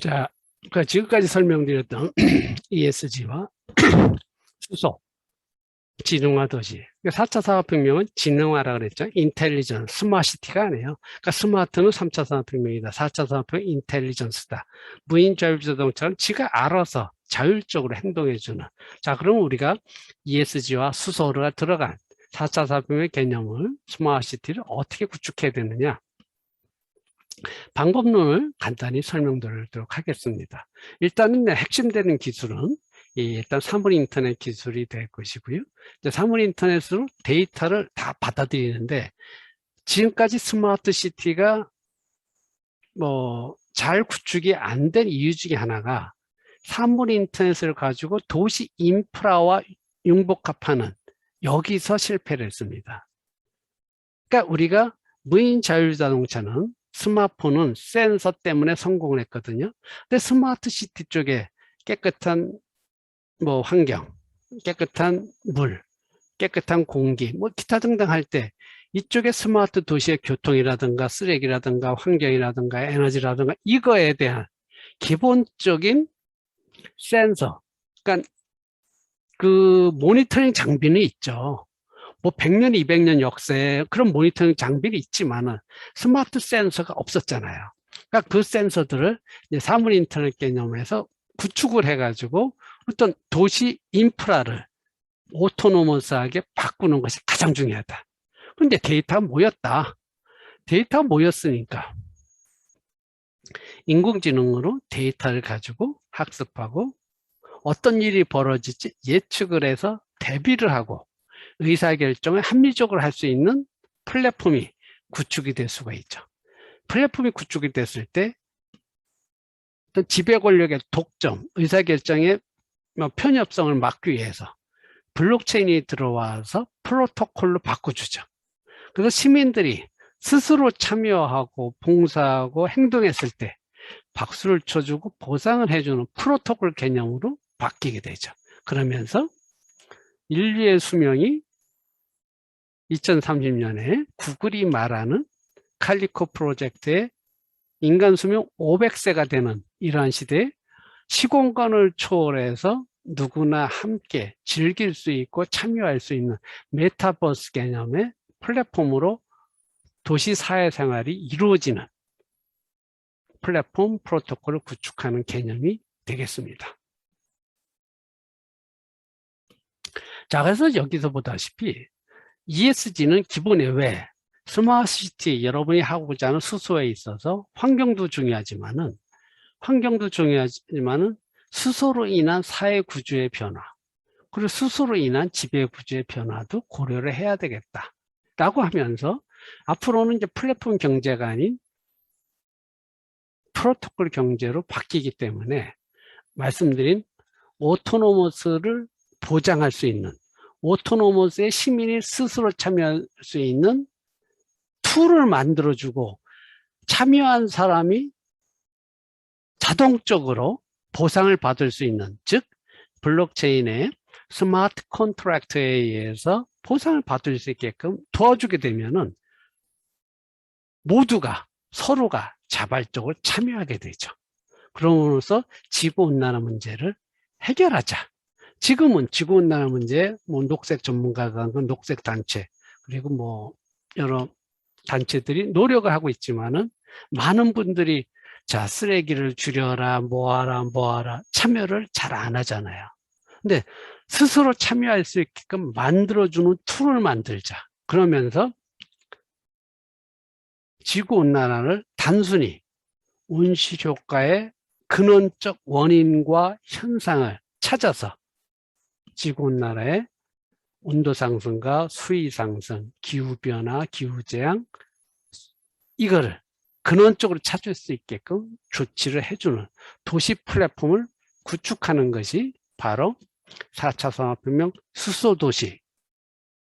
자, 그 지금까지 설명드렸던 ESG와 수소, 지능화 도시. 4차 산업혁명은 지능화라 그랬죠. 인텔리전, 스마시티가 아니에요. 그러니까 스마트는 3차 산업혁명이다. 4차 산업혁명 인텔리전스다. 무인 자율 자동차는 지가 알아서 자율적으로 행동해주는. 자, 그럼 우리가 ESG와 수소가 들어간 4차 산업혁명의 개념을 스마시티를 어떻게 구축해야 되느냐. 방법론을 간단히 설명드리도록 하겠습니다. 일단은 핵심되는 기술은 이 일단 사물 인터넷 기술이 될 것이고요. 이제 사물 인터넷으로 데이터를 다 받아들이는데 지금까지 스마트 시티가 뭐 잘 구축이 안 된 이유 중에 하나가 사물 인터넷을 가지고 도시 인프라와 융복합하는 여기서 실패를 했습니다. 그러니까 우리가 무인 자율 자동차는 스마트폰은 센서 때문에 성공을 했거든요. 근데 스마트 시티 쪽에 깨끗한 뭐 환경, 깨끗한 물, 깨끗한 공기, 뭐 기타 등등 할 때 이쪽에 스마트 도시의 교통이라든가 쓰레기라든가 환경이라든가 에너지라든가 이거에 대한 기본적인 센서, 그러니까 그 모니터링 장비는 있죠. 뭐 100년, 200년 역사에 그런 모니터링 장비는 있지만은 스마트 센서가 없었잖아요. 그러니까 그 센서들을 사물 인터넷 개념에서 구축을 해가지고 어떤 도시 인프라를 오토노머스하게 바꾸는 것이 가장 중요하다. 근데 데이터가 모였다. 데이터가 모였으니까 인공지능으로 데이터를 가지고 학습하고 어떤 일이 벌어질지 예측을 해서 대비를 하고 의사결정을 합리적으로 할 수 있는 플랫폼이 구축이 될 수가 있죠. 플랫폼이 구축이 됐을 때 어떤 지배 권력의 독점, 의사결정의 뭐 편협성을 막기 위해서 블록체인이 들어와서 프로토콜로 바꿔주죠. 그래서 시민들이 스스로 참여하고 봉사하고 행동했을 때 박수를 쳐주고 보상을 해주는 프로토콜 개념으로 바뀌게 되죠. 그러면서 인류의 수명이 2030년에 구글이 말하는 칼리코 프로젝트의 인간 수명 500세가 되는 이러한 시대에 시공간을 초월해서 누구나 함께 즐길 수 있고 참여할 수 있는 메타버스 개념의 플랫폼으로 도시 사회생활이 이루어지는 플랫폼 프로토콜을 구축하는 개념이 되겠습니다. 자, 그래서 여기서 보다시피 ESG는 기본에 왜? 스마트시티 여러분이 하고자 하는 수소에 있어서 환경도 중요하지만은 환경도 중요하지만은 수소로 인한 사회 구조의 변화 그리고 수소로 인한 지배 구조의 변화도 고려를 해야 되겠다. 라고 하면서 앞으로는 이제 플랫폼 경제가 아닌 프로토콜 경제로 바뀌기 때문에 말씀드린 오토노머스를 보장할 수 있는 오토노머스의 시민이 스스로 참여할 수 있는 툴을 만들어주고 참여한 사람이 자동적으로 보상을 받을 수 있는 즉 블록체인의 스마트 컨트랙트에 의해서 보상을 받을 수 있게끔 도와주게 되면은 모두가 서로가 자발적으로 참여하게 되죠. 그럼으로써 지구온난화 문제를 해결하자. 지금은 지구온난화 문제, 뭐 녹색 전문가가 한건 녹색 단체 그리고 뭐 여러 단체들이 노력을 하고 있지만은 많은 분들이 자 쓰레기를 줄여라 뭐하라 뭐하라 참여를 잘 안 하잖아요. 근데 스스로 참여할 수 있게끔 만들어주는 툴을 만들자. 그러면서 지구온난화를 단순히 온실효과의 근원적 원인과 현상을 찾아서 지구온난화의 온도 상승과 수위 상승, 기후 변화, 기후 재앙 이거를 근원적으로 찾을 수 있게끔 조치를 해주는 도시 플랫폼을 구축하는 것이 바로 4차 산업혁명 수소도시,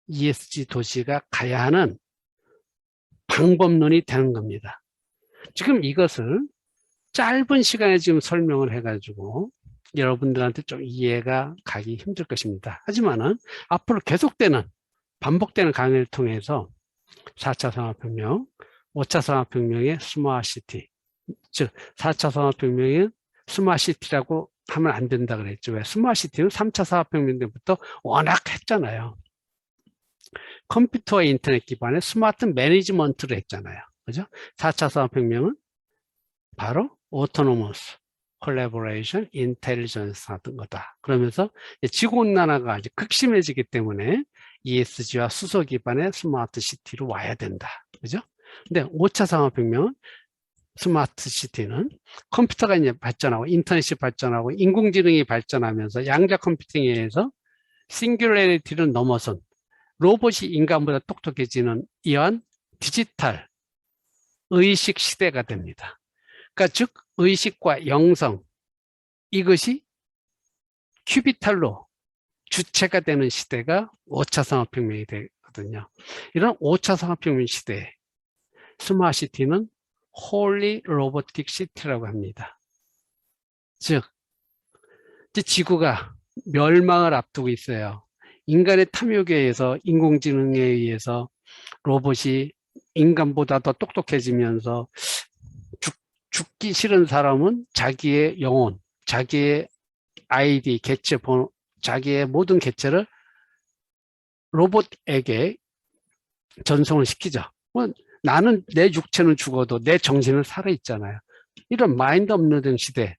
ESG 도시가 가야 하는 방법론이 되는 겁니다. 지금 이것을 짧은 시간에 지금 설명을 해가지고 여러분들한테 좀 이해가 가기 힘들 것입니다. 하지만은 앞으로 계속되는 반복되는 강의를 통해서 4차 산업혁명, 5차 산업혁명의 스마트시티, 즉 4차 산업혁명의 스마시티라고 하면 안 된다 그랬죠. 왜? 스마시티는 3차 산업혁명 때부터 워낙 했잖아요. 컴퓨터와 인터넷 기반의 스마트 매니지먼트를 했잖아요. 그죠? 4차 산업혁명은 바로 오토노머스, 콜라보레이션, 인텔리전스 하던 거다. 그러면서 지구온난화가 아주 극심해지기 때문에 ESG와 수소 기반의 스마트 시티로 와야 된다. 그죠? 근데 5차 산업혁명은 스마트 시티는 컴퓨터가 이제 발전하고 인터넷이 발전하고 인공지능이 발전하면서 양자 컴퓨팅에 의해서 싱귤레리티를 넘어선 로봇이 인간보다 똑똑해지는 이러한 디지털 의식 시대가 됩니다. 그러니까 즉 의식과 영성 이것이 큐비탈로 주체가 되는 시대가 5차 산업혁명이 되거든요. 이런 5차 산업혁명 시대에 스마시티는 홀리 로보틱 시티라고 합니다. 즉 지구가 멸망을 앞두고 있어요. 인간의 탐욕에 의해서 인공지능에 의해서 로봇이 인간보다 더 똑똑해지면서 죽, 죽기 싫은 사람은 자기의 영혼, 자기의 아이디, 개체 번호, 자기의 모든 개체를 로봇에게 전송을 시키죠. 뭐 나는 내 육체는 죽어도 내 정신은 살아있잖아요. 이런 마인드 업로딩 시대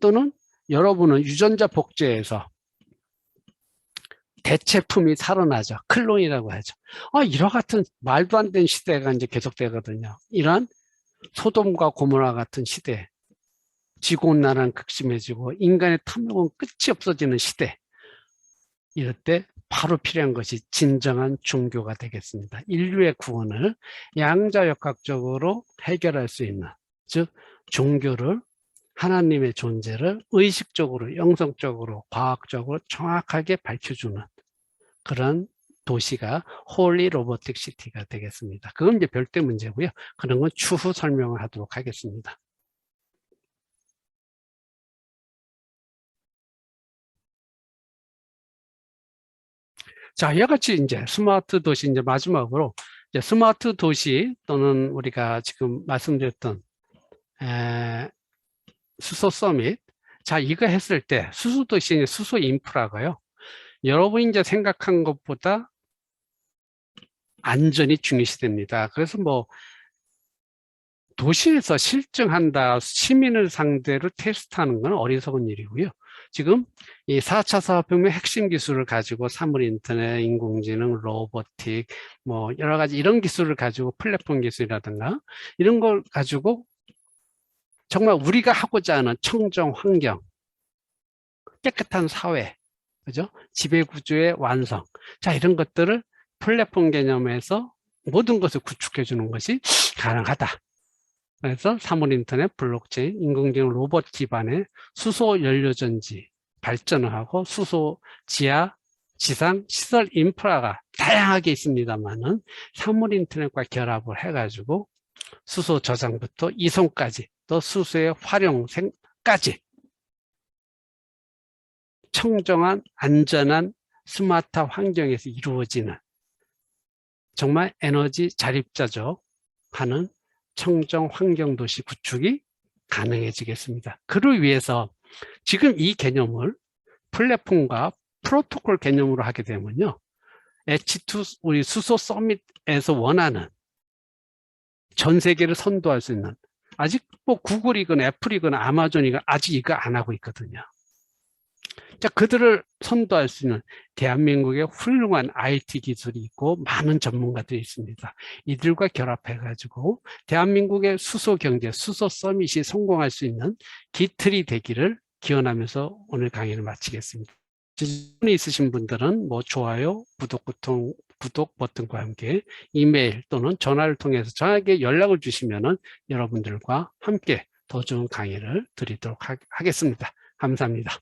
또는 여러분은 유전자 복제에서 대체품이 살아나죠. 클론이라고 하죠. 아, 이와 같은 말도 안 되는 시대가 이제 계속되거든요. 이러한 소돔과 고모라 같은 시대, 지구온난화는 극심해지고 인간의 탐욕은 끝이 없어지는 시대. 이럴 때 바로 필요한 것이 진정한 종교가 되겠습니다. 인류의 구원을 양자역학적으로 해결할 수 있는, 즉 종교를 하나님의 존재를 의식적으로, 영성적으로, 과학적으로 정확하게 밝혀주는 그런 도시가 홀리 로보틱 시티가 되겠습니다. 그건 이제 별도 문제고요. 그런 건 추후 설명을 하도록 하겠습니다. 자, 이와 같이 이제 스마트 도시 이제 마지막으로 이제 스마트 도시 또는 우리가 지금 말씀드렸던 에, 수소 서밋. 자, 이거 했을 때 수소 도시 수소 인프라가요. 여러분이 이제 생각한 것보다 안전이 중요시됩니다. 그래서 뭐 도시에서 실증한다, 시민을 상대로 테스트하는 건 어리석은 일이고요. 지금 이 4차 산업혁명 핵심 기술을 가지고 사물 인터넷, 인공지능, 로보틱, 뭐 여러 가지 이런 기술을 가지고 플랫폼 기술이라든가 이런 걸 가지고 정말 우리가 하고자 하는 청정 환경, 깨끗한 사회, 그죠? 지배 구조의 완성. 자, 이런 것들을 플랫폼 개념에서 모든 것을 구축해 주는 것이 가능하다. 그래서 사물 인터넷, 블록체인, 인공지능 로봇 기반의 수소 연료 전지 발전을 하고 수소 지하, 지상 시설 인프라가 다양하게 있습니다만은 사물 인터넷과 결합을 해가지고 수소 저장부터 이송까지 또 수소의 활용까지 청정한 안전한 스마트 환경에서 이루어지는 정말 에너지 자립자적 하는 청정 환경 도시 구축이 가능해지겠습니다. 그를 위해서 지금 이 개념을 플랫폼과 프로토콜 개념으로 하게 되면요. H2 우리 수소 서밋에서 원하는 전 세계를 선도할 수 있는 아직 뭐 구글이건 애플이건 아마존이건 아직 이거 안 하고 있거든요. 자, 그들을 선도할 수 있는 대한민국의 훌륭한 IT 기술이 있고 많은 전문가들이 있습니다. 이들과 결합해가지고 대한민국의 수소 경제, 수소 서밋이 성공할 수 있는 기틀이 되기를 기원하면서 오늘 강의를 마치겠습니다. 질문이 있으신 분들은 뭐 좋아요, 구독 버튼, 구독 버튼과 함께 이메일 또는 전화를 통해서 저에게 연락을 주시면은 여러분들과 함께 더 좋은 강의를 드리도록 하겠습니다. 감사합니다.